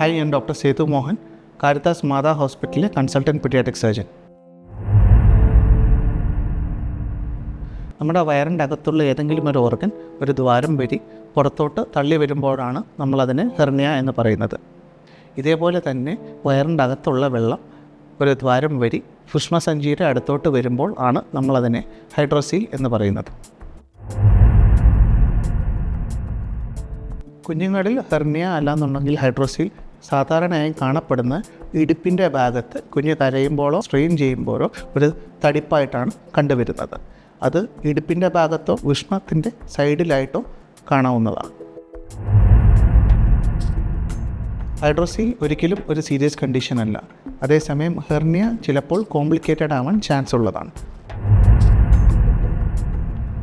Hi ഞാൻ doctor Sethu Mohan Caritas Mata ഹോസ്പിറ്റലിലെ consultant paediatric surgeon നമ്മുടെ വയറിന്റെ അകത്തുള്ള ഏതെങ്കിലും ഒരു ഓർഗൻ ഒരു ദ്വാരം വരി പുറത്തോട്ട് തള്ളി വരുമ്പോഴാണ് നമ്മളതിനെ ഹെർണിയ എന്ന് പറയുന്നത്. ഇതേപോലെ തന്നെ വയറിന്റെ അകത്തുള്ള വെള്ളം ഒരു ദ്വാരം വരി സൂക്ഷ്മസഞ്ചിയുടെ അടുത്തോട്ട് വരുമ്പോൾ ആണ് നമ്മളതിനെ ഹൈഡ്രോസീൽ എന്ന് പറയുന്നത്. കുഞ്ഞുങ്ങളിൽ ഹെർണിയ അല്ലാന്നുണ്ടെങ്കിൽ ഹൈഡ്രോസീൽ സാധാരണയായി കാണപ്പെടുന്ന ഇടുപ്പിന്റെ ഭാഗത്ത് കുഞ്ഞ് കരയുമ്പോഴോ സ്ട്രെയിൻ ചെയ്യുമ്പോഴോ ഒരു തടിപ്പായിട്ടാണ് കണ്ടുവരുന്നത്. അത് ഇടുപ്പിന്റെ ഭാഗത്തോ ഉഷ്ണത്തിന്റെ സൈഡിലായിട്ടോ കാണാവുന്നതാണ്. ഹൈഡ്രോസി ഒരിക്കലും ഒരു സീരിയസ് കണ്ടീഷൻ അല്ല. അതേസമയം ഹെർണിയ ചിലപ്പോൾ കോംപ്ലിക്കേറ്റഡ് ആവാൻ ചാൻസ് ഉള്ളതാണ്.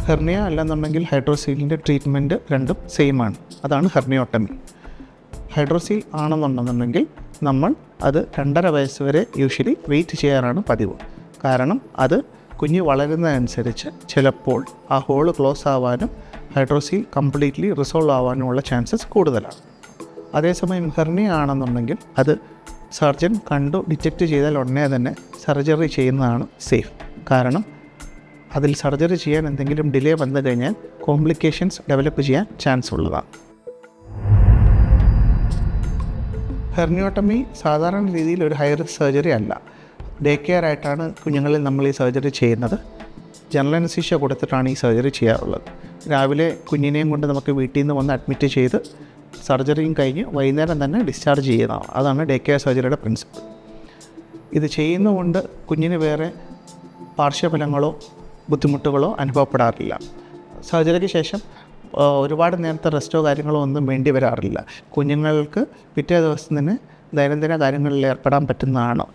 ഹെർണിയ അല്ലെന്നുണ്ടെങ്കിൽ ഹൈഡ്രോസീലിന്റെ ട്രീറ്റ്മെന്റ് രണ്ടും സെയിം ആണ്. അതാണ് ഹെർണിയോട്ടമി. ഹൈഡ്രോസീൽ ആണെന്നുണ്ടെന്നുണ്ടെങ്കിൽ നമ്മൾ അത് രണ്ടര വയസ്സ് വരെ യൂഷ്വലി വെയിറ്റ് ചെയ്യാറാണ് പതിവ്. കാരണം അത് കുഞ്ഞ് വളരുന്നതനുസരിച്ച് ചിലപ്പോൾ ആ ഹോൾ ക്ലോസ് ആവാനും ഹൈഡ്രോസീൽ കംപ്ലീറ്റ്ലി റിസോൾവ് ആവാനുമുള്ള ചാൻസസ് കൂടുതലാണ്. അതേസമയം ഹെർണിയ ആണെന്നുണ്ടെങ്കിൽ അത് സർജൻ കണ്ടു ഡിറ്റക്റ്റ് ചെയ്താൽ ഉടനെ തന്നെ സർജറി ചെയ്യുന്നതാണ് സേഫ് കാരണം അതിൽ സർജറി ചെയ്യാൻ എന്തെങ്കിലും ഡിലേ വന്നു കഴിഞ്ഞാൽ കോംപ്ലിക്കേഷൻസ് ഡെവലപ്പ് ചെയ്യാൻ ചാൻസ് ഉള്ളതാണ്. ഹെർണിയോട്ടമി സാധാരണ രീതിയിൽ ഒരു ഹൈ റിസ്ക് സർജറി അല്ല. ഡേ കെയർ ആയിട്ടാണ് കുഞ്ഞുങ്ങളിൽ നമ്മൾ ഈ സർജറി ചെയ്യുന്നത്. ജനറൽ അനസീഷ്യ കൊടുത്തിട്ടാണ് ഈ സർജറി ചെയ്യാറുള്ളത്. രാവിലെ കുഞ്ഞിനെയും കൊണ്ട് നമുക്ക് വീട്ടിൽ നിന്ന് വന്ന് അഡ്മിറ്റ് ചെയ്ത് സർജറിയും കഴിഞ്ഞ് വൈകുന്നേരം തന്നെ ഡിസ്ചാർജ് ചെയ്യുന്നതാണ്. അതാണ് ഡേ കെയർ സർജറിയുടെ പ്രിൻസിപ്പിൾ ഇത് ചെയ്യുന്നതുകൊണ്ട് കുഞ്ഞിന് വേറെ പാർശ്വഫലങ്ങളോ ബുദ്ധിമുട്ടുകളോ അനുഭവപ്പെടാറില്ല. സർജറിക്ക് ശേഷം ഒരുപാട് നേരത്തെ റെസ്റ്റോ കാര്യങ്ങളോ ഒന്നും വേണ്ടി വരാറില്ല. കുഞ്ഞുങ്ങൾക്ക് പിറ്റേ ദിവസം തന്നെ ദൈനംദിന കാര്യങ്ങളിൽ ഏർപ്പെടാൻ പറ്റുന്നതാണ്.